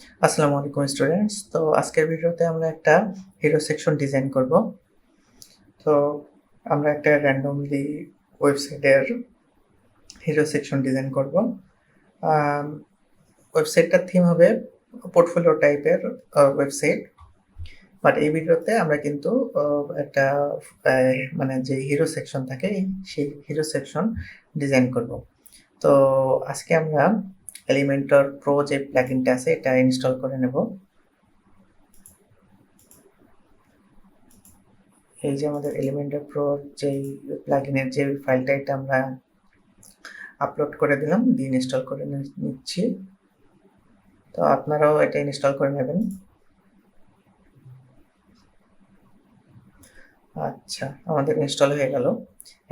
আসসালামু আলাইকুম স্টুডেন্টস তো আজকের ভিডিওতে আমরা একটা হিরো সেকশন ডিজাইন করব। তো আমরা একটা র্যান্ডমলি ওয়েবসাইটের হিরো সেকশন ডিজাইন করব। ওয়েবসাইটটার থিম হবে পোর্টফোলিও টাইপের ওয়েবসাইট বাট এই ভিডিওতে আমরা কিন্তু একটা মানে যে হিরো সেকশন থাকে, সেই হিরো সেকশন ডিজাইন করব। তো আজকে আমরা এলিমেন্টর প্রো যে প্লাগইনটা আছে, এটা ইনস্টল করে নেব। এই যে আমাদের এলিমেন্টর প্রো যেই প্লাগইনের যে ফাইলটা এটা আমরা আপলোড করে দিলাম, দিয়ে ইনস্টল করে নিচ্ছি। তো আপনারাও এটা ইনস্টল করে নেবেন। আচ্ছা আমাদের ইনস্টল হয়ে গেল।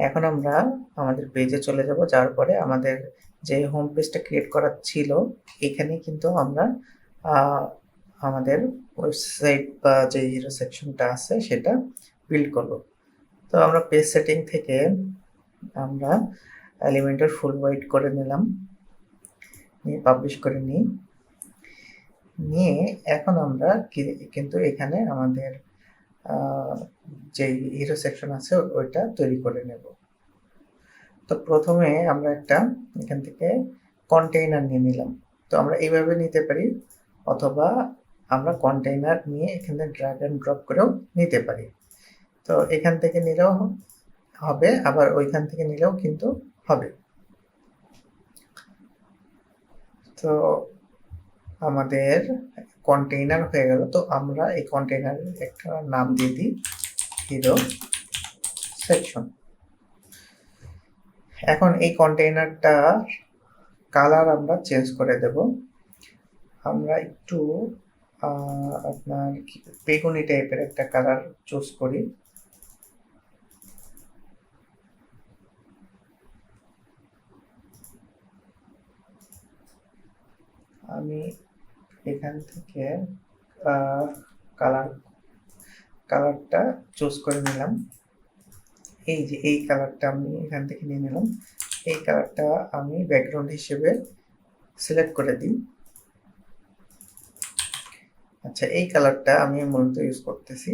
এখন আমরা আমাদের পেজে চলে যাব। যাওয়ার পরে আমাদের যে হোম পেজটা ক্রিয়েট করা ছিল এখানে কিন্তু আমরা আমাদের ওয়েবসাইট বা যে হিরো সেকশনটা আছে সেটা বিল্ড করব। তো আমরা পেজ সেটিং থেকে আমরা এলিমেন্টের ফুল হোয়াইট করে নিলাম, নিয়ে পাবলিশ করে নিই। নিয়ে এখন আমরা কিন্তু এখানে আমাদের যে হিরো সেকশন আছে ওইটা তৈরি করে নেব। তো প্রথমে আমরা একটা এখান থেকে কন্টেইনার নিয়ে নিলাম। তো আমরা এইভাবে নিতে পারি, অথবা আমরা কন্টেইনার নিয়ে এখানে ড্র্যাগ অ্যান্ড ড্রপ করেও নিতে পারি। তো এখান থেকে নিলেও হবে, আবার ওইখান থেকে নিলেও কিন্তু হবে। তো আমাদের কন্টেইনার হয়ে গেল। তো আমরা এই কন্টেইনারের একটা নাম দিয়ে দিই হিরো সেকশন এখন এই কন্টেইনারটা কালার আমরা চেঞ্জ করে দেব। আমরা একটু আপনার বেগুনি টাইপের একটা কালার চুজ করি। আমি এখান থেকে কালার কালারটা চুজ করে নিলাম। এই যে, এই কালারটা আমি এখান থেকে নিয়ে নিলাম। এই কালারটা আমি ব্যাকগ্রাউন্ড হিসেবে সিলেক্ট করে দিই। আচ্ছা এই কালারটা আমি মূলত ইউজ করতেছি।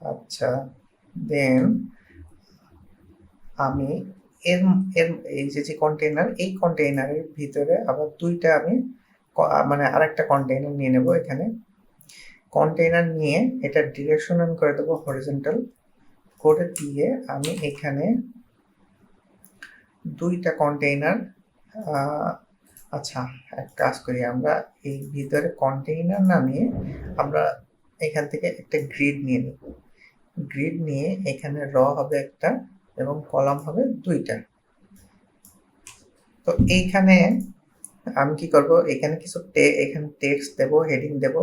আচ্ছা দেন আমি এর এর, এই যে যে কন্টেইনার এই কন্টেইনারের ভিতরে আবার দুইটা আমি মানে আরেকটা কন্টেইনার নিয়ে নেব এখানে। কন্টেইনার নিয়ে এটা ডিরেকশন করে দেবো হরিজন্টাল করে দিয়ে আমি এখানে দুইটা কন্টেইনার আচ্ছা এক কাজ করি, আমরা এই ভিতরে কন্টেইনার না নিয়ে আমরা এখান থেকে একটা গ্রিড নিয়ে নিই গ্রিড নিয়ে এখানে র হবে একটা এবং কলাম হবে দুইটা। তো এইখানে আমি কি করব? এখানে কিছু এখানে টেক্সট দেব হেডিং দেব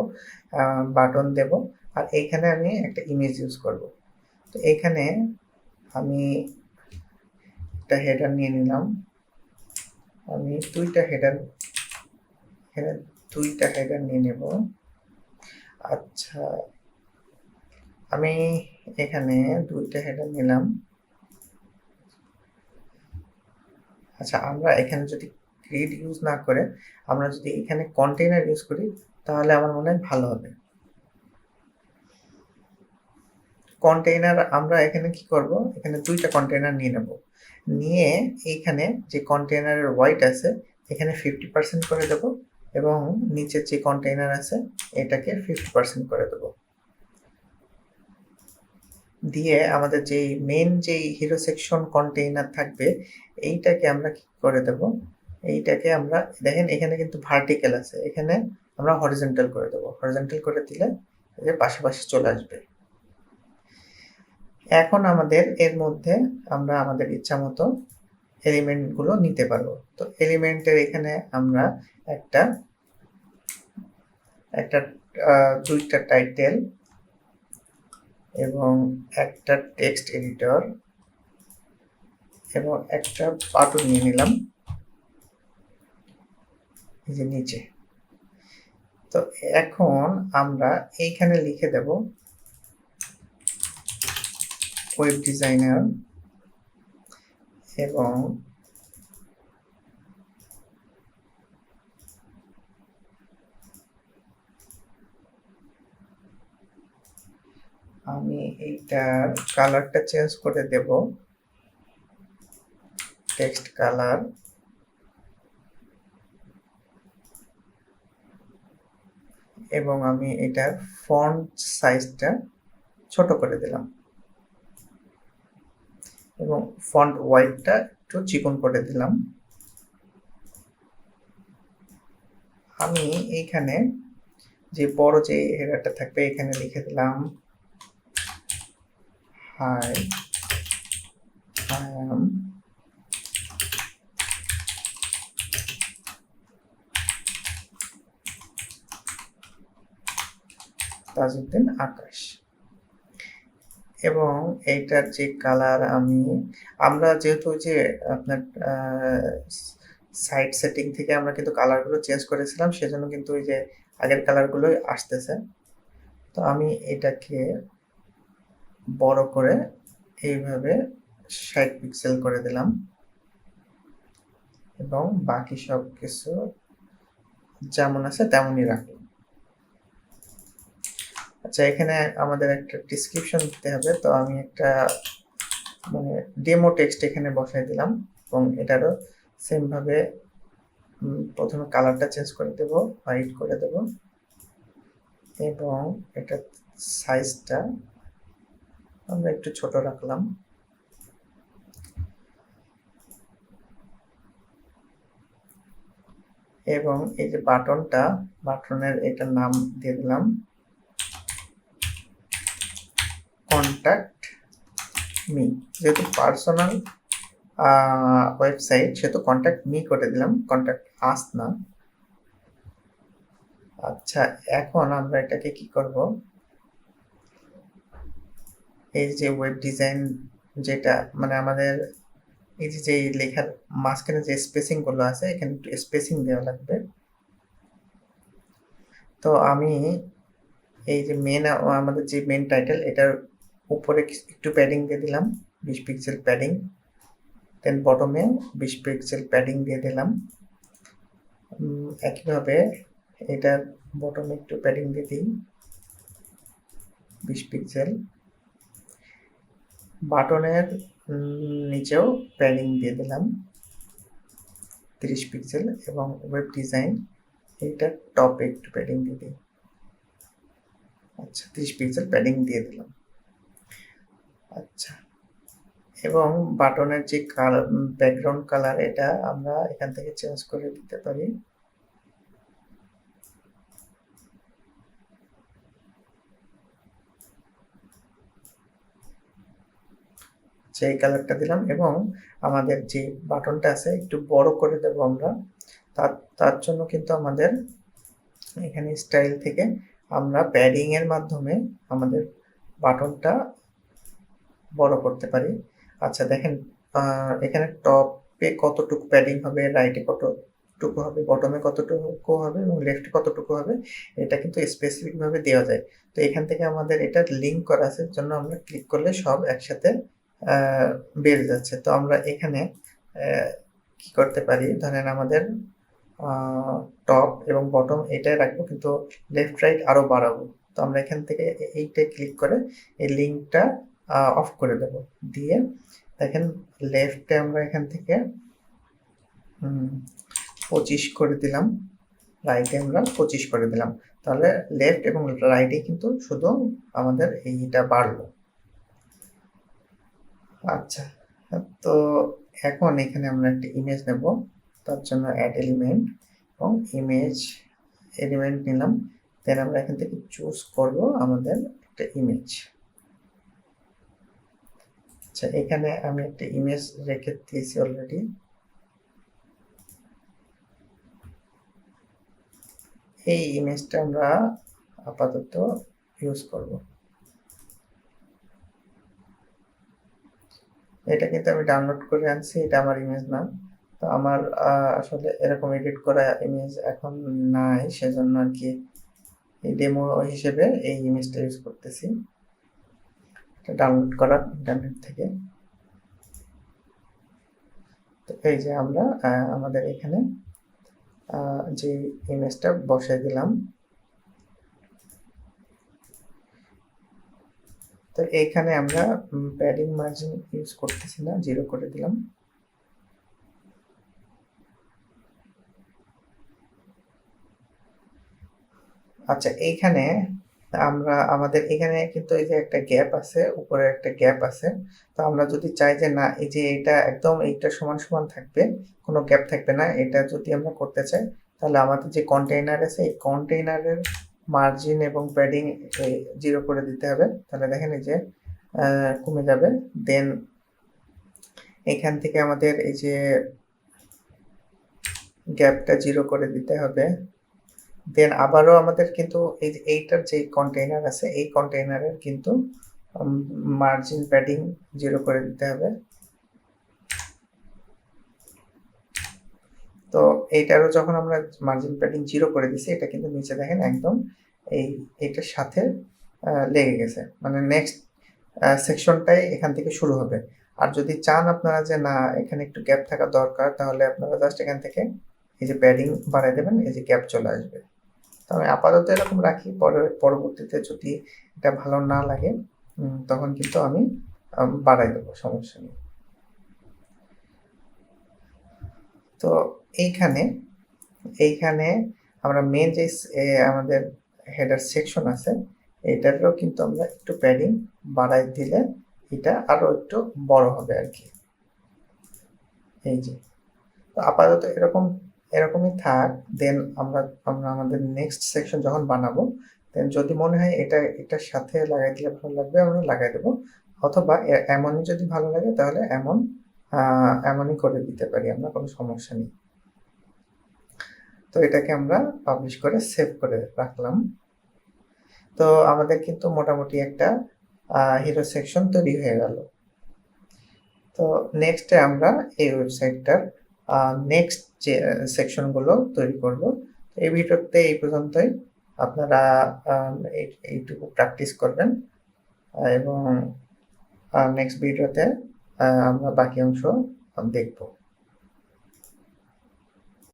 বাটন দেব, আর এইখানে আমি একটা ইমেজ ইউজ করব। তো এখানে আমি একটা হেডার নিয়ে নিলাম। আমি দুইটা হেডার এখানে দুইটা হেডার নিয়ে নেব। আচ্ছা আমি এখানে দুইটা হেডার নিলাম। আচ্ছা আমরা এখানে যদি গ্রিড ইউজ না করে আমরা যদি এখানে কন্টেইনার ইউজ করি, তাহলে আমার মনে হয় ভালো হবে। কন্টেইনার আমরা এখানে কি করব? এখানে দুইটা কন্টেইনার নিয়ে নেব। নিয়ে এইখানে যে কন্টেইনারের হোয়াইট আছে, এখানে ফিফটি পার্সেন্ট করে দেব এবং নিচের যে কন্টেইনার আছে, এটাকে ফিফটি পার্সেন্ট করে দেব। দিয়ে আমাদের যে মেন যে হিরো সেকশন কন্টেইনার থাকবে, এইটাকে আমরা কি করে দেব? এইটাকে আমরা, দেখেন এখানে কিন্তু ভার্টিক্যাল আছে। এখানে আমরা হরিজেন্টাল করে দেবো। হরিজেন্টাল করে দিলে পাশাপাশি চলে আসবে। এখন আমাদের এর মধ্যে আমরা আমাদের ইচ্ছা মতো এলিমেন্টগুলো নিতে পারব। তো এলিমেন্টের এখানে আমরা একটা একটা দুইটা টাইটেল এবং একটা টেক্সট এডিটর এবং একটা বাটন নিয়ে নিলাম। নিচে। তো এখন আমরা এইখানে লিখে দেব ওয়েব ডিজাইনার এবং আমি এইটা কালারটা চেঞ্জ করে দেব। Text colour. এবং আমি এটার ফন্ট সাইজটা ছোট করে দিলাম। এবং ফন্ট হোয়াইটটা একটু চিকন করে দিলাম। আমি এইখানে যে বড় যে হেডারটা থাকবে, এখানে লিখে দিলাম হাই তাজউদ্দিন আকাশ এবং এইটার যে কালার আমি, আমরা যেহেতু যে আপনার সাইড সেটিং থেকে আমরা কিন্তু কালারগুলো চেঞ্জ করেছিলাম, সেজন্য কিন্তু ওই যে আগের কালারগুলোই আসতেছে। তো আমি এটাকে বড় করে এইভাবে ষাট পিক্সেল করে দিলাম। এবং বাকি সব কিছু যেমন আছে তেমনই রাখলাম। আচ্ছা এখানে আমাদের একটা ডিসক্রিপশন দিতে হবে। তো আমি একটা মানে ডেমো টেক্সট এখানে বসাই দিলাম এবং এটারও সেম ভাবে প্রথমে কালারটা চেঞ্জ করে দেব হোয়াইট করে দেব এবং এটা সাইজটা আমরা একটু ছোট রাখলাম। এবং এই যে বাটনটা বাটনের এটা নাম দিয়ে দিলাম। কন্ট্যাক্ট মি যেহেতু পার্সোনাল ওয়েবসাইট সেহেতু কন্ট্যাক্ট মি করে দিলাম কন্ট্যাক্ট আস না। আচ্ছা এখন আমরা এটাকে কি করব? এই যে ওয়েব ডিজাইন যেটা মানে আমাদের এই যে লেখার মাঝখানে যে স্পেসিংগুলো আছে, এখানে একটু স্পেসিং দেওয়া লাগবে। তো আমি এই যে মেন আমাদের যে মেন টাইটেল এটার উপরে একটু প্যাডিং দিয়ে দিলাম, বিশ পিক্সেল প্যাডিং দেন বটমে বিশ পিক্সেল প্যাডিং দিয়ে দিলাম। একইভাবে এটার বটমে একটু প্যাডিং দিয়ে দিই, বিশ পিক্সেল বাটনের নিচেও প্যাডিং দিয়ে দিলাম, তিরিশ পিক্সেল এবং ওয়েব ডিজাইন এটা টপে একটু প্যাডিং দিয়ে দিই। আচ্ছা তিরিশ পিক্সেল প্যাডিং দিয়ে দিলাম আচ্ছা এবং বাটনের যে কালার ব্যাকগ্রাউন্ড কালার, এটা আমরা এখান থেকে চেঞ্জ করে দিতে পারি। সেই কালারটা দিলাম এবং আমাদের যে বাটনটা আছে, একটু বড় করে দেব আমরা। তার তার জন্য কিন্তু আমাদের এখানে স্টাইল থেকে আমরা প্যাডিং এর মাধ্যমে আমাদের বাটনটা বড় করতে পারি। আচ্ছা দেখেন এখানে টপে কতটুকু প্যাডিং হবে রাইটে কতটুকু হবে বটমে কতটুকু হবে এবং লেফটে কতটুকু হবে, এটা কিন্তু স্পেসিফিকভাবে দেওয়া যায়। তো এখান থেকে আমাদের এটা লিঙ্ক করা আছে জন্য আমরা ক্লিক করলে সব একসাথে বেড়ে যাচ্ছে। তো আমরা এখানে কি করতে পারি? ধরেন আমাদের টপ এবং বটম এটাই রাখব, কিন্তু লেফট রাইট আরও বাড়াবো। তো আমরা এখান থেকে এইটাই ক্লিক করে এই লিঙ্কটা অফ করে দেব। দিয়ে দেখেন লেফটে আমরা এখান থেকে পঁচিশ করে দিলাম রাইটে আমরা পঁচিশ করে দিলাম। তাহলে লেফট এবং রাইটে কিন্তু শুধু আমাদের এইটা বাড়লো। আচ্ছা তো এখন এখানে আমরা একটা ইমেজ নেব, তার জন্য অ্যাড এলিমেন্ট এবং ইমেজ এলিমেন্ট নিলাম। দেন আমরা এখান থেকে চুজ করব আমাদের একটা ইমেজ আচ্ছা এখানে আমি একটা ইমেজ রেখে দিয়েছি অলরেডি এই ইমেজটা আমরা আপাতত ইউজ করব। এটা কিন্তু আমি ডাউনলোড করে আনছি, এটা আমার ইমেজ না। তো আমার আসলে এরকম এডিট করা ইমেজ এখন নাই, সেজন্য আর কি এই ডেমো হিসেবে এই ইমেজটা ইউজ করতেছি। ডাউনলোড করা ইন্টারনেট থেকে। তো এই যে আমরা আমাদের এখানে যে ইমেজটা বসাই দিলাম। তো এইখানে আমরা প্যাডিং মার্জিন ইউজ করতেছি না জিরো করে দিলাম। আচ্ছা এইখানে আমরা, আমাদের এখানে কিন্তু এই যে একটা গ্যাপ আছে, উপরে একটা গ্যাপ আছে। তো আমরা যদি চাই যে না, এই যে এটা একদম এইটা সমান সমান থাকবে, কোনো গ্যাপ থাকবে না, এটা যদি আমরা করতে চাই, তাহলে আমাদের যে কন্টেইনার আছে, এই কন্টেইনারের মার্জিন এবং প্যাডিং জিরো করে দিতে হবে। তাহলে দেখেন এই যে কমে যাবে। দেন এখান থেকে আমাদের এই যে গ্যাপটা জিরো করে দিতে হবে। দেন আবারও আমাদের কিন্তু এই এইটার যে কন্টেইনার আছে, এই কন্টেইনারের কিন্তু মার্জিন প্যাডিং জিরো করে দিতে হবে। তো এইটারও যখন আমরা মার্জিন প্যাডিং জিরো করে দিছি, এটা কিন্তু নিচে দেখেন একদম এই, এইটার সাথে লেগে গেছে। মানে নেক্সট সেকশনটাই এখান থেকে শুরু হবে। আর যদি চান আপনারা যে না, এখানে একটু গ্যাপ থাকা দরকার, তাহলে আপনারা জাস্ট এখান থেকে এই যে প্যাডিং বাড়াই দেবেন, এই যে গ্যাপ চলে আসবে। তো আমি আপাতত এরকম রাখি, পরে, পরবর্তীতে যদি এটা ভালো না লাগে তখন কিন্তু আমি বাড়াই দেবো, সমস্যা নেই। তো এইখানে এইখানে আমরা মেন যে আমাদের হেডার সেকশন আছে, এটারও কিন্তু আমরা একটু প্যাডিং বাড়াই দিলে এটা আরও একটু বড় হবে আর কি। এই যে, তো আপাতত এরকম এরকমই থাক দেন আমরা আমরা আমাদের নেক্সট সেকশন যখন বানাবো দেন যদি মনে হয় এটা, এটার সাথে লাগাই দিলে ভালো লাগবে, আমরা লাগাই দেবো। অথবা এমনই যদি ভালো লাগে তাহলে এমন এমনই করে দিতে পারি, আমরা কোনো সমস্যা নেই। তো এটাকে আমরা পাবলিশ করে সেভ করে রাখলাম। তো আমাদের কিন্তু মোটামুটি একটা হিরো সেকশন তৈরি হয়ে গেল। তো নেক্সটে আমরা এই ওয়েবসাইটটার নেক্সট যে সেকশনগুলো তৈরি করব। এই ভিডিওতে এই পর্যন্তই। আপনারা এই- এইটুকু প্র্যাকটিস করবেন। এবং নেক্সট ভিডিওতে আমরা বাকি অংশ দেখব।